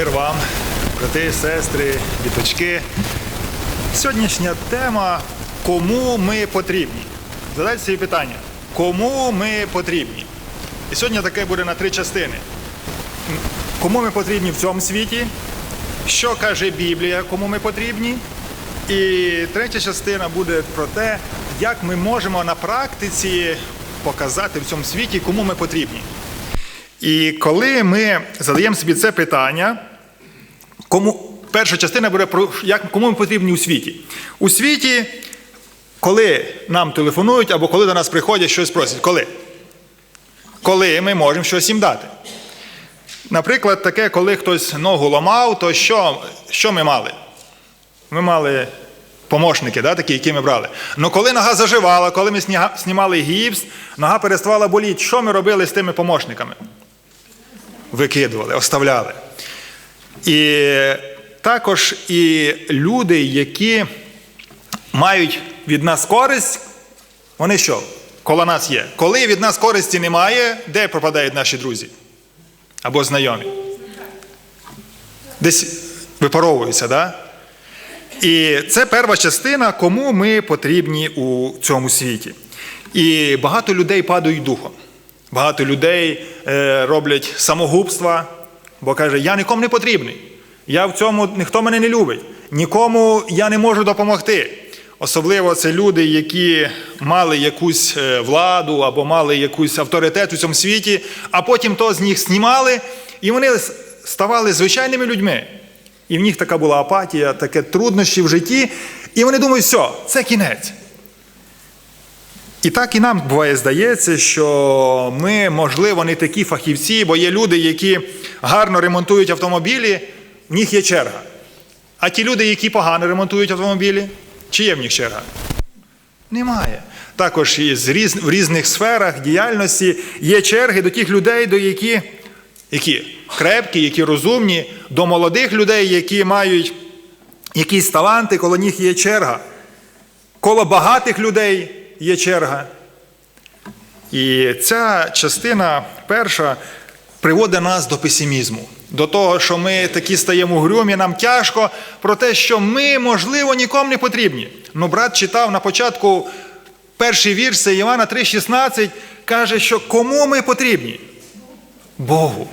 Мир вам, брати, сестри, діточки. Сьогоднішня тема кому ми потрібні. Задайте собі питання, кому ми потрібні? І сьогодні таке буде на три частини. Кому ми потрібні в цьому світі? Що каже Біблія, кому ми потрібні? І третя частина буде про те, як ми можемо на практиці показати в цьому світі, кому ми потрібні. І коли ми задаємо собі це питання, кому перша частина буде про як кому ми потрібні у світі. У світі, коли нам телефонують або коли до нас приходять щось просять, коли? Коли ми можемо щось їм дати. Наприклад, таке, коли хтось ногу ламав, то що, що ми мали? Ми мали помощники, да, такі, які ми брали. Ну коли нога заживала, коли ми знімали гіпс, нога переставала боліти, що ми робили з тими помощниками? Викидували, оставляли. І також і люди, які мають від нас користь, вони що? Коло нас є. Коли від нас користі немає, де пропадають наші друзі? Або знайомі? Десь випаровуються? Да? І це перша частина, кому ми потрібні у цьому світі. І багато людей падають духом. Багато людей е, роблять самогубства, бо каже, я нікому не потрібний. Я в цьому ніхто мене не любить, нікому я не можу допомогти. Особливо це люди, які мали якусь е, владу або мали якийсь авторитет у цьому світі, а потім то з них знімали, і вони ставали звичайними людьми. І в них така була апатія, таке труднощі в житті. І вони думають, все, це кінець. І так і нам буває здається, що ми, можливо, не такі фахівці, бо є люди, які гарно ремонтують автомобілі, в них є черга. А ті люди, які погано ремонтують автомобілі, чи є в них черга? Немає. Також і в різних сферах діяльності є черги до тих людей, до які, які крепкі, які розумні, до молодих людей, які мають якісь таланти, коло них є черга. Коло багатих людей є черга. І ця частина перша приводить нас до песимізму, до того, що ми такі стаємо грюмі, нам тяжко, про те, що ми, можливо, нікому не потрібні. Ну, брат читав на початку перший вірш, Івана 3,16, каже, що кому ми потрібні? Богу.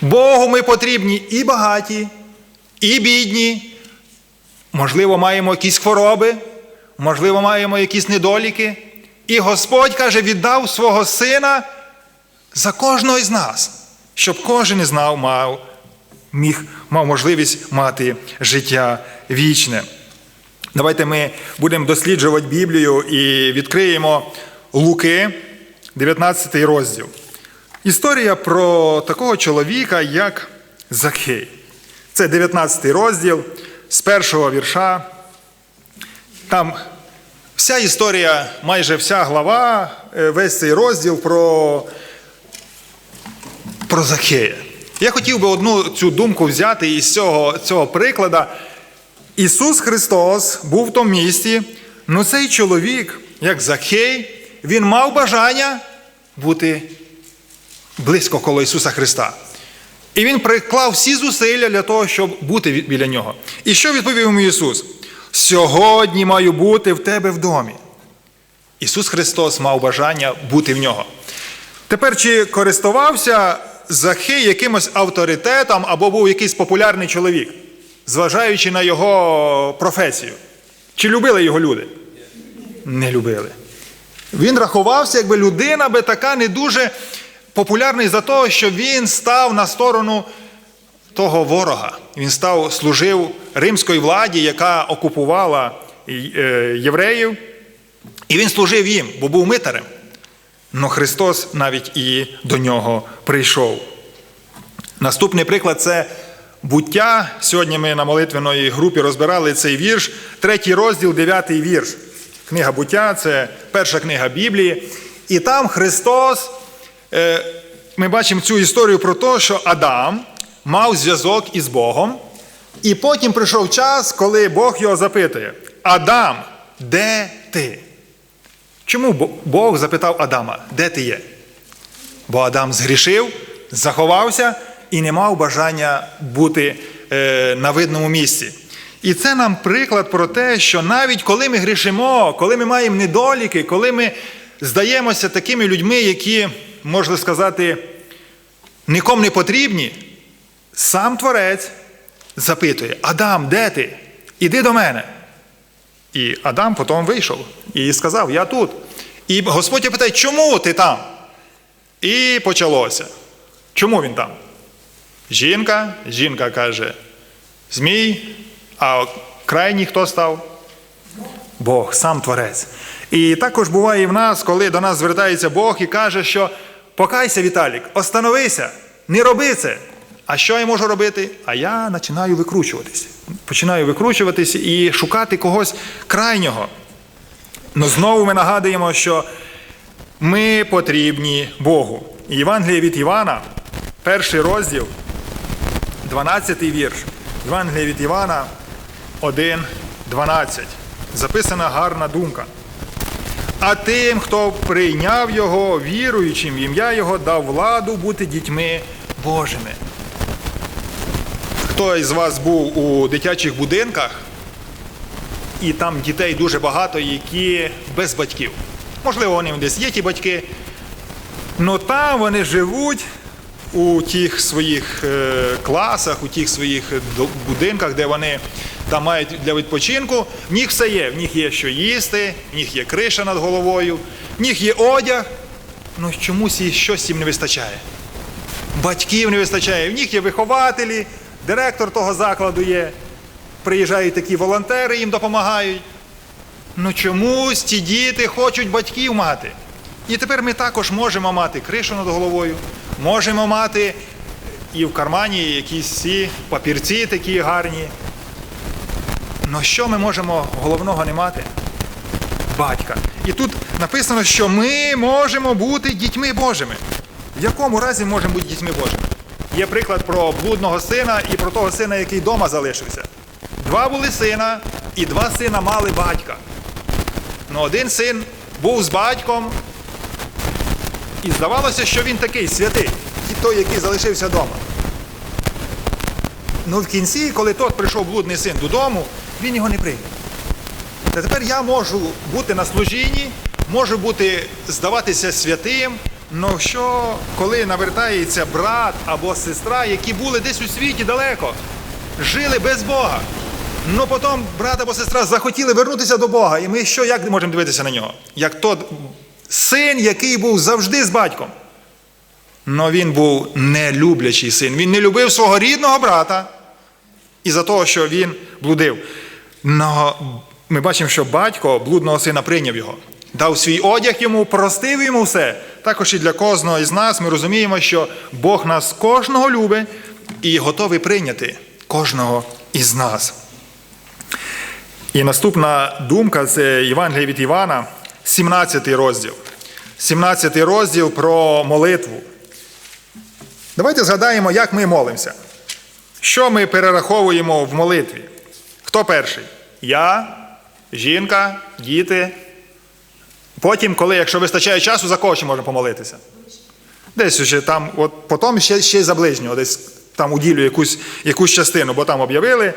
Богу ми потрібні і багаті, і бідні. Можливо, маємо якісь хвороби, можливо, маємо якісь недоліки. І Господь каже, віддав свого сина за кожного із нас, щоб кожен із нас мав, міг, мав можливість мати життя вічне. Давайте ми будемо досліджувати Біблію і відкриємо Луки, 19 розділ. Історія про такого чоловіка, як Захей. Це 19 розділ з першого вірша. Там вся історія, майже вся глава, е, весь цей розділ про, про Захея. Я хотів би одну цю думку взяти із цього, цього приклада. Ісус Христос був в тому місті, ну цей чоловік, як Захей, він мав бажання бути близько коло Ісуса Христа. І він приклав всі зусилля для того, щоб бути біля нього. І що відповів йому Ісус? Сьогодні маю бути в тебе в домі. Ісус Христос мав бажання бути в нього. Тепер, чи користувався Захей якимось авторитетом або був якийсь популярний чоловік, зважаючи на його професію? Чи любили його люди? Не любили. Він рахувався, якби людина би така не дуже популярний за те, що він став на сторону того ворога. Він став, служив римській владі, яка окупувала е, євреїв, і він служив їм, бо був митарем. Но Христос навіть і до нього прийшов. Наступний приклад це буття. Сьогодні ми на молитвеної групі розбирали цей вірш, третій розділ, дев'ятий вірш. Книга буття це перша книга Біблії. І там Христос, е, ми бачимо цю історію про те, що Адам мав зв'язок із Богом, і потім прийшов час, коли Бог його запитує: Адам, де ти? Чому Бог запитав Адама, де ти є? Бо Адам згрішив, заховався, і не мав бажання бути е, на видному місці. І це нам приклад про те, що навіть коли ми грішимо, коли ми маємо недоліки, коли ми здаємося такими людьми, які, можна сказати, нікому не потрібні, сам Творець запитує: Адам, де ти? Іди до мене. І Адам потім вийшов і сказав: Я тут. І Господь питає, чому ти там? І почалося. Чому він там? Жінка, жінка каже, Змій, а крайній хто став? Бог, сам Творець. І також буває і в нас, коли до нас звертається Бог і каже, що покайся, Віталік, остановися, не роби це. А що я можу робити? А я починаю викручуватись. Починаю викручуватись і шукати когось крайнього. Ну знову ми нагадуємо, що ми потрібні Богу. І Євангеліє від Івана, перший розділ, 12 вірш. Євангеліє від Івана 1, 12. Записана гарна думка. А тим, хто прийняв його, віруючим в ім'я Його, дав владу бути дітьми Божими. Хто із вас був у дитячих будинках, і там дітей дуже багато, які без батьків. Можливо, вони десь є ті батьки, але там вони живуть у тих своїх е, класах, у тих своїх будинках, де вони там мають для відпочинку. В них все є. В них є що їсти, в них є криша над головою, в них є одяг. Ну чомусь і щось їм не вистачає. Батьків не вистачає. В них є вихователі, директор того закладу є. Приїжджають такі волонтери, їм допомагають. Ну чомусь ті діти хочуть батьків мати. І тепер ми також можемо мати кришу над головою, можемо мати і в кармані якісь ці папірці такі гарні. Ну що ми можемо головного не мати? Батька. І тут написано, що ми можемо бути дітьми Божими. В якому разі можемо бути дітьми Божими? Є приклад про блудного сина і про того сина, який вдома залишився. Два були сина, і два сина мали батька. Ну, один син був з батьком, і здавалося, що він такий святий, і той, який залишився вдома. Ну, в кінці, коли тот прийшов блудний син додому, він його не прийняв. Та тепер я можу бути на служінні, можу бути, здаватися святим, але що, коли навертається брат або сестра, які були десь у світі далеко, жили без Бога. Ну потім брат або сестра захотіли вернутися до Бога. І ми що, як можемо дивитися на нього? Як тот син, який був завжди з батьком. Но він був нелюблячий син. Він не любив свого рідного брата із-за того, що він блудив. Но ми бачимо, що батько блудного сина прийняв його, дав свій одяг йому, простив йому все. Також і для кожного із нас ми розуміємо, що Бог нас кожного любить і готовий прийняти кожного із нас. І наступна думка це Євангеліє від Івана, 17 розділ. 17 розділ про молитву. Давайте згадаємо, як ми молимося. Що ми перераховуємо в молитві? Хто перший? Я, жінка, діти. Потім, коли, якщо вистачає часу, за кого ще можемо помолитися? Десь ще там, от потім ще, ще й за ближнього, десь там уділю якусь, якусь частину, бо там об'явили.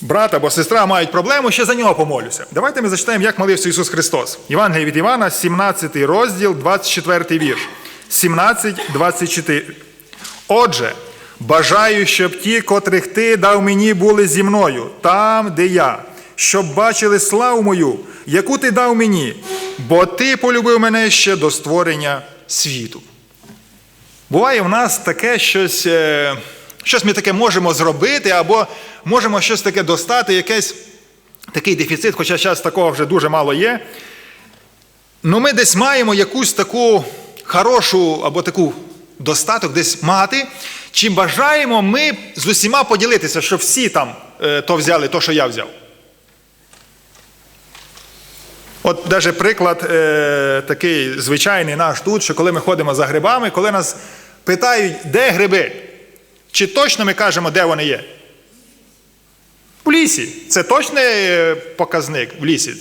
Брат або сестра мають проблему, ще за нього помолюся. Давайте ми зачитаємо, як молився Ісус Христос. Євангеліє від Івана, 17 розділ, 24 вірш. 17, 24. Отже, бажаю, щоб ті, котрих ти дав мені, були зі мною, там, де я, щоб бачили славу мою, яку ти дав мені, бо ти полюбив мене ще до створення світу. Буває в нас таке щось, е, щось ми таке можемо зробити, або можемо щось таке достати, якийсь такий дефіцит, хоча зараз такого вже дуже мало є. Ну ми десь маємо якусь таку хорошу або таку достаток десь мати, чи бажаємо ми з усіма поділитися, що всі там е, то взяли, то, що я взяв. От навіть приклад е, такий звичайний наш тут, що коли ми ходимо за грибами, коли нас питають, де гриби, чи точно ми кажемо, де вони є? В лісі. Це точний е, показник в лісі.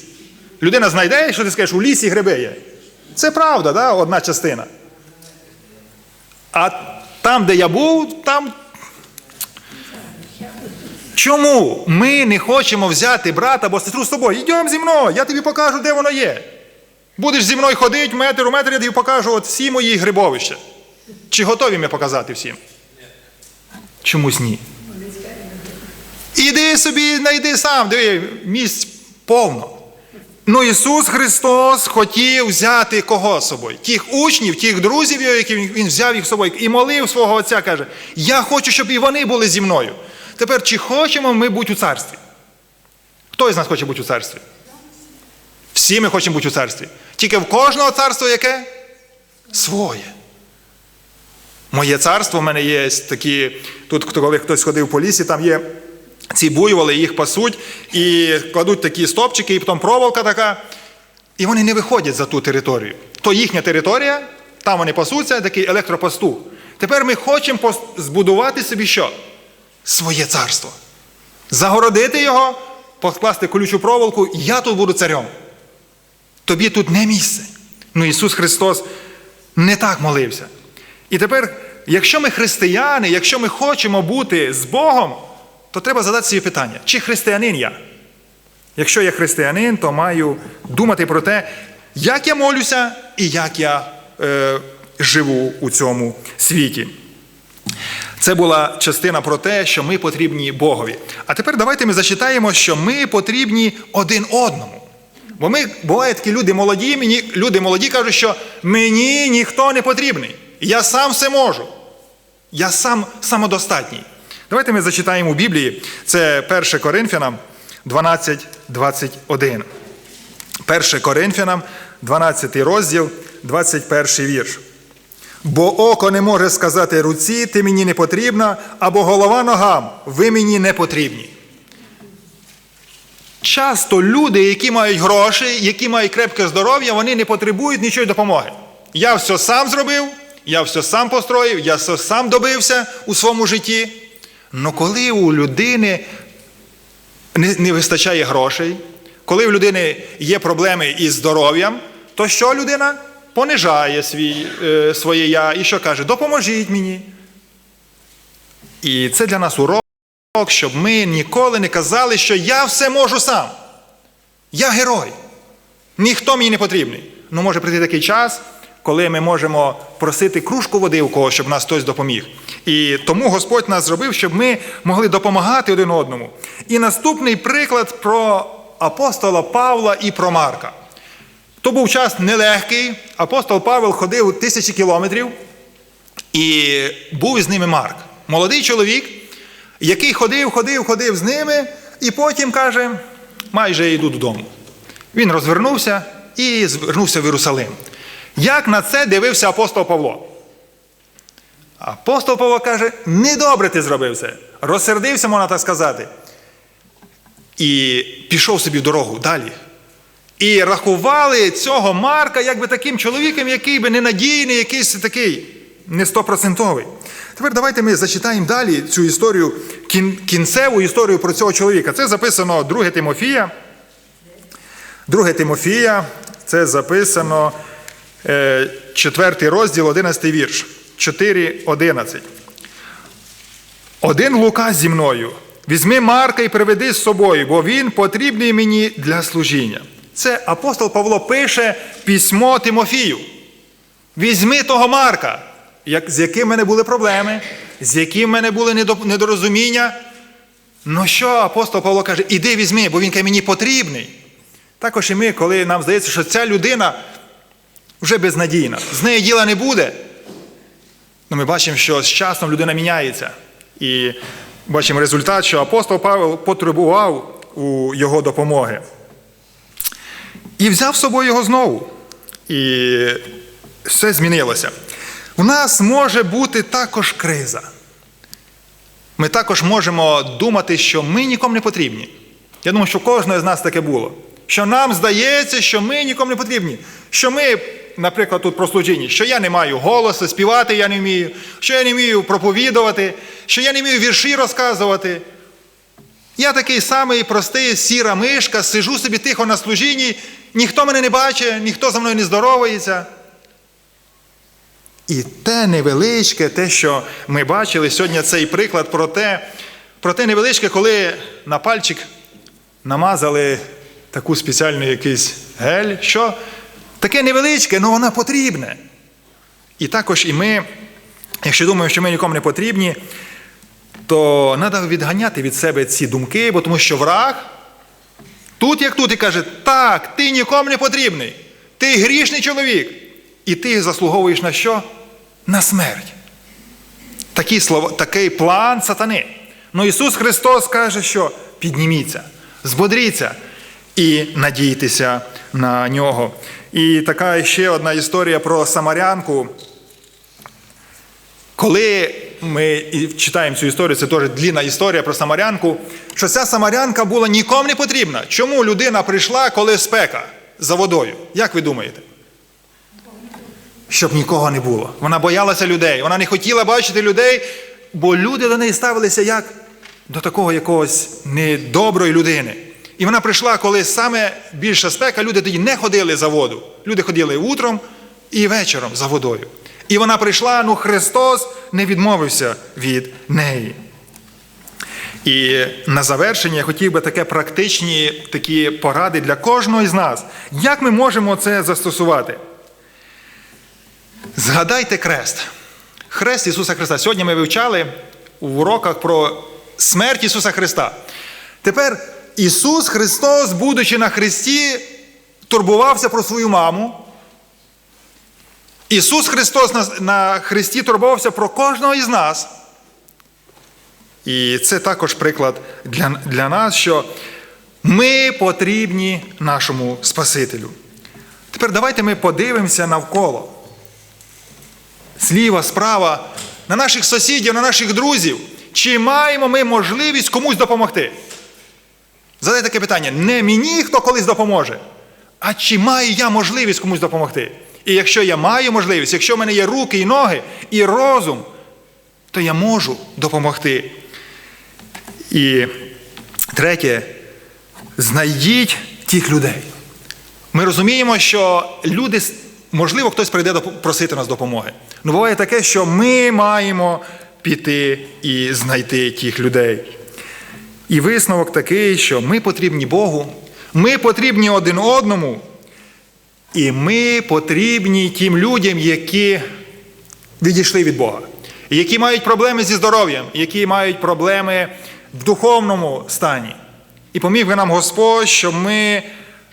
Людина знайде, що ти скажеш, у лісі гриби є. Це правда, да? одна частина. А Там, де я був, там. Чому ми не хочемо взяти брата або сестру з собою? Йдемо зі мною, я тобі покажу, де воно є. Будеш зі мною ходити метр у метр, я тобі покажу от всі мої грибовища. Чи готові ми показати всім? Чомусь ні. Іди собі, знайди сам, диви, місць повно. Ну Ісус Христос хотів взяти кого з собою? Тих учнів, тих друзів, він- він взяв їх з собою і молив свого Отця, каже: Я хочу, щоб і вони були зі мною. Тепер, чи хочемо ми бути у царстві? Хто із нас хоче бути у царстві? Всі ми хочемо бути у царстві. Тільки в кожного царство яке? Своє. Моє царство, в мене є такі, тут, коли хтось ходив по лісі, там є ці буйволи, їх пасуть, і кладуть такі стопчики, і потім проволока така, і вони не виходять за ту територію. То їхня територія, там вони пасуться, такий електропастух. Тепер ми хочемо збудувати собі що? Своє царство. Загородити його, покласти колючу проволоку, і я тут буду царем. Тобі тут не місце. Ну Ісус Христос не так молився. І тепер, якщо ми християни, якщо ми хочемо бути з Богом, то треба задати собі питання, чи християнин я? Якщо я християнин, то маю думати про те, як я молюся і як я е, живу у цьому світі. Це була частина про те, що ми потрібні Богові. А тепер давайте ми зачитаємо, що ми потрібні один одному. Бо ми бувають такі люди молоді, мені люди молоді кажуть, що мені ніхто не потрібний. Я сам все можу. Я сам самодостатній. Давайте ми зачитаємо у Біблії. Це 1 Коринфянам 12, 21. 1 Коринфянам, 12 розділ, 21 вірш. Бо око не може сказати руці, ти мені не потрібна, або голова ногам, ви мені не потрібні. Часто люди, які мають гроші, які мають крепке здоров'я, вони не потребують нічої допомоги. Я все сам зробив, я все сам построїв, я все сам добився у своєму житті. Але коли у людини не, вистачає грошей, коли в людини є проблеми із здоров'ям, то що людина? Понижає свій, е, своє я і що каже: допоможіть мені. І це для нас урок, щоб ми ніколи не казали, що я все можу сам. Я герой. Ніхто мені не потрібний. Ну, може прийти такий час, коли ми можемо просити кружку води у когось, щоб нас хтось допоміг. І тому Господь нас зробив, щоб ми могли допомагати один одному. І наступний приклад про апостола Павла і про Марка. То був час нелегкий. Апостол Павел ходив тисячі кілометрів, і був з ними Марк. Молодий чоловік, який ходив, ходив, ходив з ними, і потім каже: майже я йду додому. Він розвернувся і звернувся в Єрусалим. Як на це дивився апостол Павло? Апостол Павло каже: недобре ти зробив це. Розсердився, можна так сказати. І пішов собі в дорогу далі. І рахували цього Марка якби таким чоловіком, який би ненадійний, якийсь такий не стопроцентовий. Тепер давайте ми зачитаємо далі цю історію, кін- кінцеву історію про цього чоловіка. Це записано 2 Тимофія. 2 Тимофія, це записано 4 розділ, 11 вірш. 4.11. Один Лука зі мною. Візьми Марка і приведи з собою, бо він потрібний мені для служіння. Це апостол Павло пише письмо Тимофію. Візьми того Марка, як, з яким в мене були проблеми, з яким в мене були недорозуміння. Ну що, апостол Павло каже, іди візьми, бо він каже, мені потрібний. Також і ми, коли нам здається, що ця людина вже безнадійна, з неї діла не буде. Ну, ми бачимо, що з часом людина міняється. І бачимо результат, що апостол Павел потребував у його допомоги. І взяв з собою його знову. І все змінилося. У нас може бути також криза. Ми також можемо думати, що ми нікому не потрібні. Я думаю, що кожного з нас таке було. Що нам здається, що ми нікому не потрібні. Що ми, наприклад, тут про служіння, що я не маю голосу, співати я не вмію, що я не вмію проповідувати, що я не вмію вірші розказувати. Я такий самий простий, сіра мишка, сижу собі тихо на служінні, ніхто мене не бачить, ніхто за мною не здоровається. І те невеличке, те, що ми бачили сьогодні, цей приклад про те, про те невеличке, коли на пальчик намазали таку спеціальну якийсь гель, що таке невеличке, але воно потрібне. І також і ми, якщо думаємо, що ми нікому не потрібні, то треба відганяти від себе ці думки, бо тому що враг тут, як тут, і каже, так, ти нікому не потрібний, ти грішний чоловік, і ти заслуговуєш на що? На смерть. Такі слова, такий план сатани. Ну Ісус Христос каже, що підніміться, збодріться і надійтеся на нього. І така ще одна історія про Самарянку. Коли ми читаємо цю історію, це теж длінна історія про Самарянку, що ця Самарянка була нікому не потрібна. Чому людина прийшла, коли спека за водою? Як ви думаєте? Щоб нікого не було. Вона боялася людей, вона не хотіла бачити людей, бо люди до неї ставилися як до такого якогось недоброї людини. І вона прийшла, коли саме більша спека, люди тоді не ходили за воду. Люди ходили утром і вечором за водою. І вона прийшла, ну Христос не відмовився від неї. І на завершення я хотів би таке практичні такі поради для кожного з нас. Як ми можемо це застосувати? Згадайте крест. Хрест Ісуса Христа. Сьогодні ми вивчали в уроках про смерть Ісуса Христа. Тепер Ісус Христос, будучи на Христі, турбувався про свою маму. Ісус Христос на, на Христі турбувався про кожного із нас. І це також приклад для, для нас, що ми потрібні нашому Спасителю. Тепер давайте ми подивимося навколо. Зліва, справа, на наших сусідів, на наших друзів. Чи маємо ми можливість комусь допомогти? Задайте таке питання: не мені хто колись допоможе, а чи маю я можливість комусь допомогти? І якщо я маю можливість, якщо в мене є руки і ноги, і розум, то я можу допомогти. І третє, знайдіть тих людей. Ми розуміємо, що люди, можливо, хтось прийде просити нас допомоги. Ну буває таке, що ми маємо піти і знайти тих людей. І висновок такий, що ми потрібні Богу, ми потрібні один одному, і ми потрібні тим людям, які відійшли від Бога, які мають проблеми зі здоров'ям, які мають проблеми в духовному стані. І поміг би нам Господь, щоб ми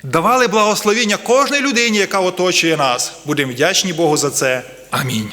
давали благословіння кожній людині, яка оточує нас. Будемо вдячні Богу за це. Амінь.